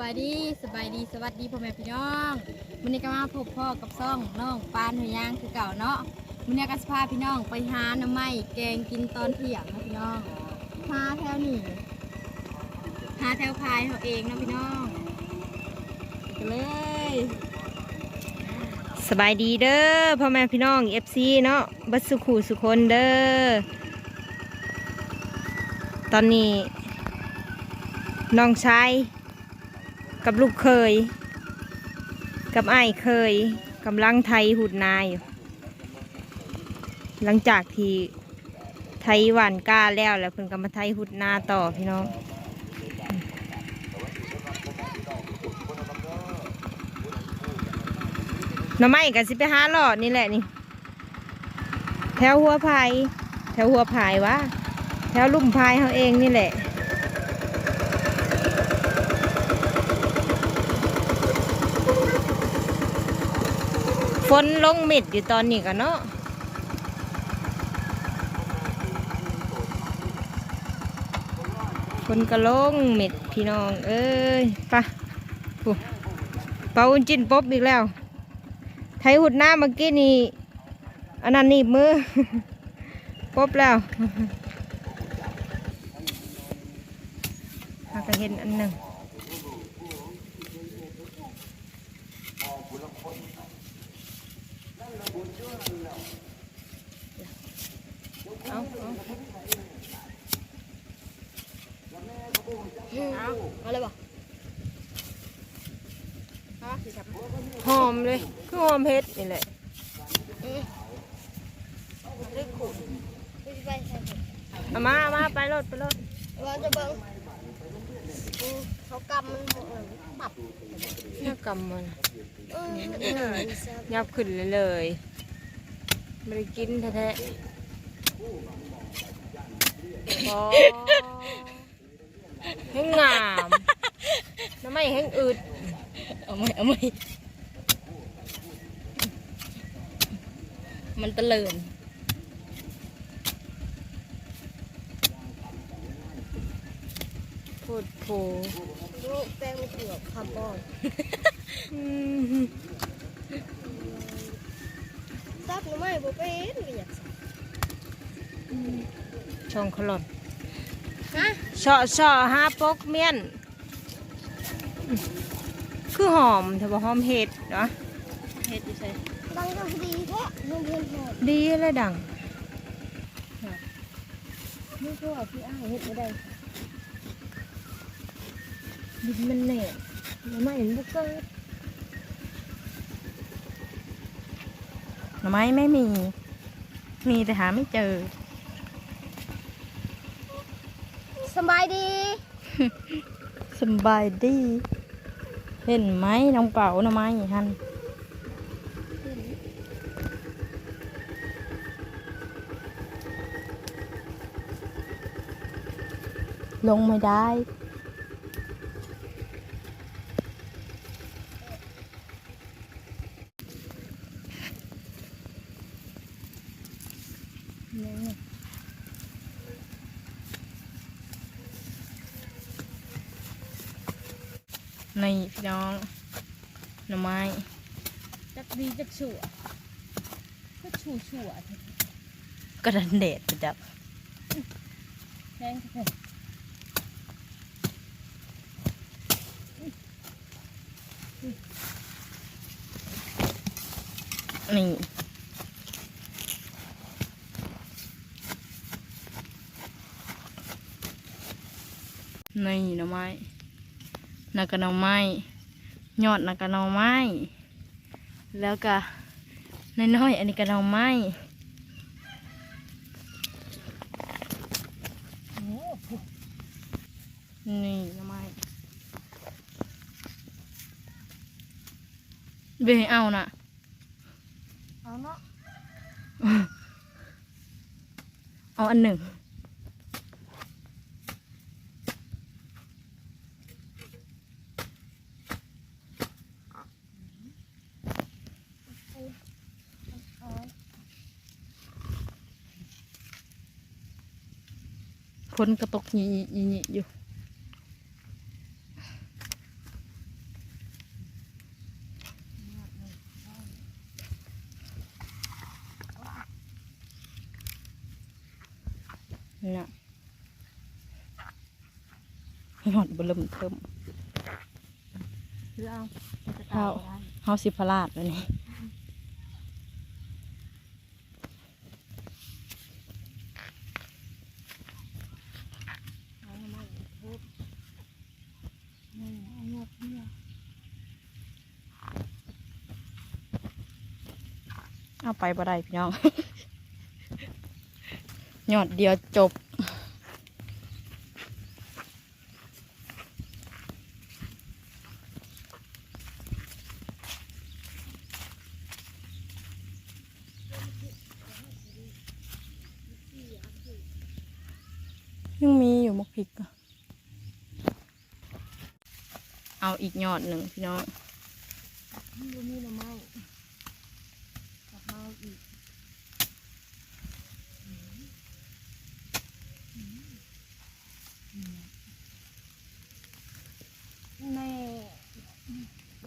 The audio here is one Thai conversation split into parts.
บายดีสบายดีสวัสดีพ่อแม่พี่น้องวันนี้ก็มาพบพ่อกับซ่องน้องปานหัวยางคือเก่าเนาะวันนี้ก็สพาพี่น้องไปหาน้ำไม้แกงกินตอนเที่ยงนะพี่น้องหาแถวนี้หาแถวพายเขาเองนะพี่น้องไปเลยสบายดีเด้อพ่อแม่พี่น้อง FC เนาะบัดสุขูสุคนเด้อตอนนี้น้องชาย กับลูกเคย กับไอ้เคยกำลังไทยหุดนาอยู่หลังจากที่ไทยหวานก้าแล้วแล้วเพิ่นก็มาไทยหุดนาต่อพี่น้องน่อไม้กันสิไปหาหลอดนี่แหละนี่ แถวหัวพายแถวหัวพายวะแถวลุ่มพายเขาเองนี่แหละ นลงเม็ดอยู่ตอนนี้กันเนาะฝนก็ลงเม็ดพี่น้อง เอ้ยไปะปุ๊เป่าอุจินปบอีกแล้ว ไทยหุดน้ำเมื่อกี้นี่อันนั้นหนีบมือปบแล้วหากเห็นอันหนึ่ง เอาเอาเอาเอาเลยบ่ฮะสิครับหอมเลยคือหอมเผ็ดนี่แหละเอามาเอามาไปรถไปรถเราจะเบิ่ง เขากำมันหมดเลยปรับเนี่ยกำมันเออยับขึ้นเลยเลยไม่ได้กินแท้ๆบอแห้งงามน้ำไม่แห้งอืดเอาไม่เอาไม่มันตะเลิน พูดโผลูกแป้งไม่เกี่ยวคาร์บอนอืมซับหรือไม่บ่เป็นก็อยากซับช่องขลอนฮะเชาะเชาะฮาปกเมียนอืมคือหอมแต่ว่าหอมเห็ดเนาะเฮ็ดอยู่ใส่ดังก็ดีแท้นุ่มเพิ่นหอมดีเลยดังนี่คือว่าพี่อ้ายเฮ็ดบ่ได้ ดินมันแหน่ไม่เห็นบุกเกอร์หน่อไม้ไม่มี มีแต่หาไม่เจอ สบายดี สบายดี เห็นไหมน้องเป๋าหน่อไม้ท่านลงไม่ได้ นี่พี่น้องหน่อไม้จักดีจักชั่วก็ชั่วชั่วกระดันเดดจับแพงแพงนี่ นี่หน่อไม้นักกะหน่อไม้ยอดนักกะหน่อไม้ แล้วก็น้อยๆอันนี้กะหน่อไม้นี่หน่อไม้เบให้เอาน่ะเอาเนาะเอาอันหนึ่ง คนกระตกหนีๆอยู่น่ะหอดบลมเพิ่มเอาเอาสิพลาดเลยนี่ เอาไปบ่ได้พี่น้อง หยอดเดียวจบ ยังมีอยู่มกพริกเอาอีกยอดหนึ่งพี่น้อง มันบ่มีหน่อไม้กลับมาเอาอีกใน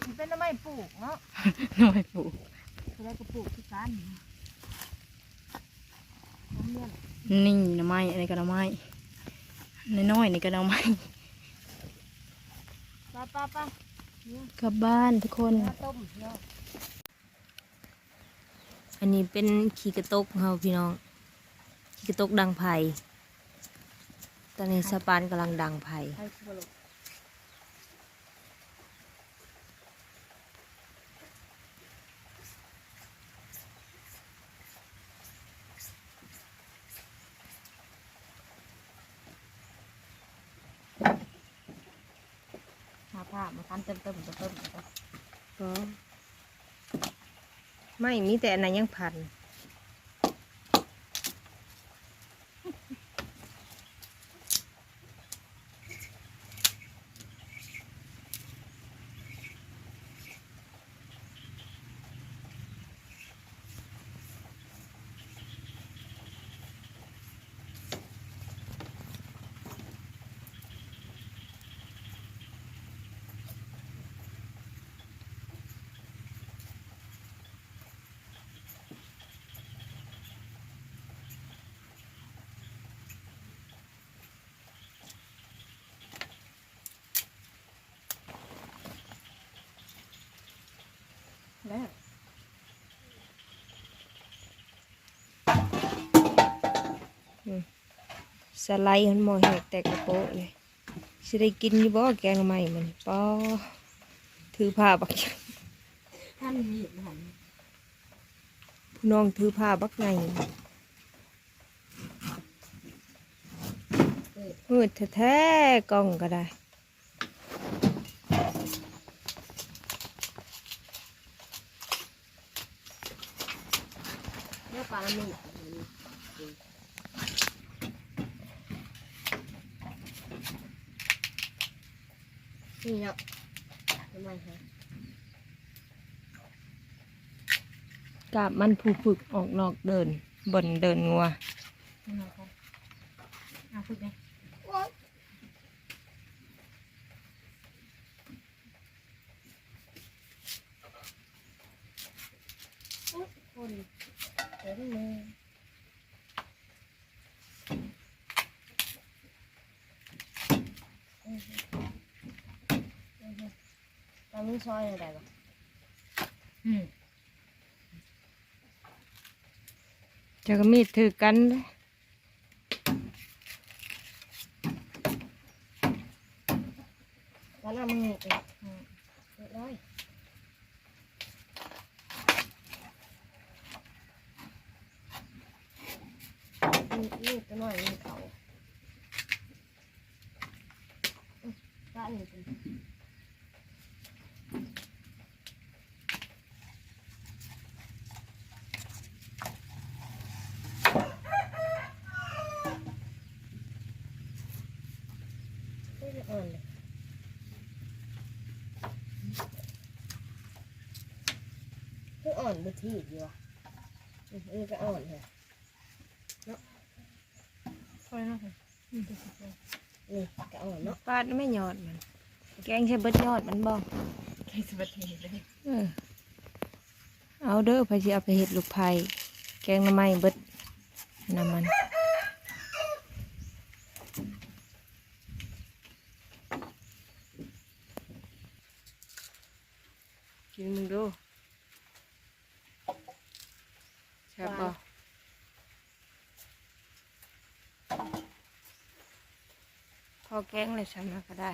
มัน เป็นหน่อไม้ปลูกเนาะหน่อยปลูกคือได้ก็ปลูกที่กันน้ำเลี้ยงนี่หน่อไม้อันนี้ก็หน่อไม้น้อยๆนี่ก็หน่อไม้ป้าป้าป้ากลับบ้านทุกคนเนื้อต้มเนาะอันนี้เป็นขี้กระตกของเราพี่น้องขี้กระตกดังไผ่ตอนนี้สปานกำลังดังไผ่ไข่คุโรห พันเติมเติมเติมเติมก็ไม่มีแต่อันนั้นยังพัน สไลด์มันหมอแหกแตกกระโปะเลยสิได้กินอยู่บ่แกงใหม่มันปอถือผ้าบักท่านมีดหันผู้น้องถือผ้าบักไงมืดแท้ๆกล้องก็ได้เนื้อปลาละมีด นี่เนาะทำไมฮะกาบมันผู้ฝึกออกนอกเดินบนเดินงัว นี่เนาะค่ะเอาพูดไหมคนเต็มมือตอ นนี้ซอยอะไรบ้างอืมจะก็มีดถือกันเด้อแล้วน้ำมันอีกอืมเรียบร้อยนี่นี่ตัวน้อยนี่เขาอืมร้านนี้เป็น บทีบอยู่วะอือก็อ่อนค่ะอเนาอืมเดี๋ยนี่ก็อ่อนเนาะปาดไม่ยอดมัน แกงใช้เบิดยอดมันบ่ใครสบัดเห็ดเลยเออเอาเด้อพะสิเอาไปเห็ดลูกไผ่แกงน้ำไม้เบิดน้ำมัน กินมึงดู แซ่บบ่พอแกงเลยฉันมาก็ได้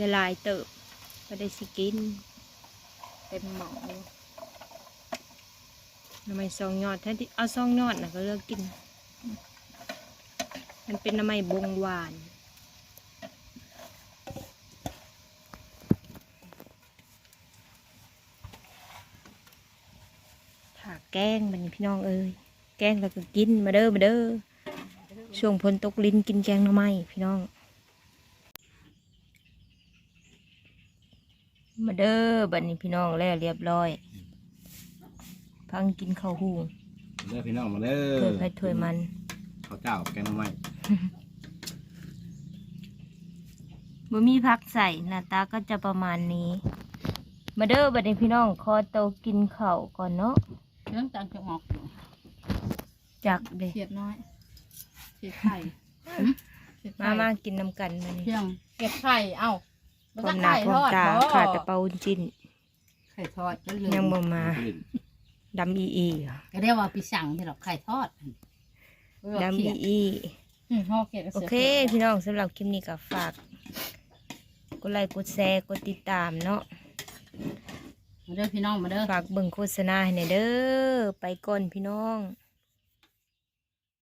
เดี๋ยวลายเติบก็ได้สกินเต็มหมอทำไมซองยอดแทนที่เอาซองยอดนะก็เลือกกิน มันเป็นน้ำไม้บงหวานถาแกงมันพี่น้องเอ้ยแกงแล้วก็กินมาเด้อมาเด้อช่วงพลตกลิ้นกินแกงหน่อไม้พี่น้อง มาเด้อ บัดนี้พี่น้องแล้วเรียบร้อย พังกินข้าวหูเด้อพี่น้องมาเด้อถ้วยไผ่ถ้วยมันข้าวเจ้าแกงหน่อไม้บ่มีพักใส่หน้าตาก็จะประมาณนี้ มาเด้อบัดนี้พี่น้องขอโตวกินข้าวก่อนเนาะเรื่องจังจะออกจักเด้เขียดน้อยเสียไข่เขียดมาไข่มากินนำกันมานี่เพียงเก็บไข่เอ้า พร้อมหน้าพร้อมตาขาดแต่เปาอุ่นจิ้นไข่ทอดก็เลยยังบ่มาลิ้นดำอีอีเหรอก็เรียกว่าปีสั่งที่เราไข่ทอดดำอีอีอืมห่อเขียดกับโอสืเค พี่น้องสำหรับคลิปนี้ก็ฝากกดไลค์กดแชร์กดติดตามเนาะมาเด้อพี่น้องมาเด้อฝากเบิ่งโฆษณาให้หน่อยเด้อไปก่อนพี่น้อง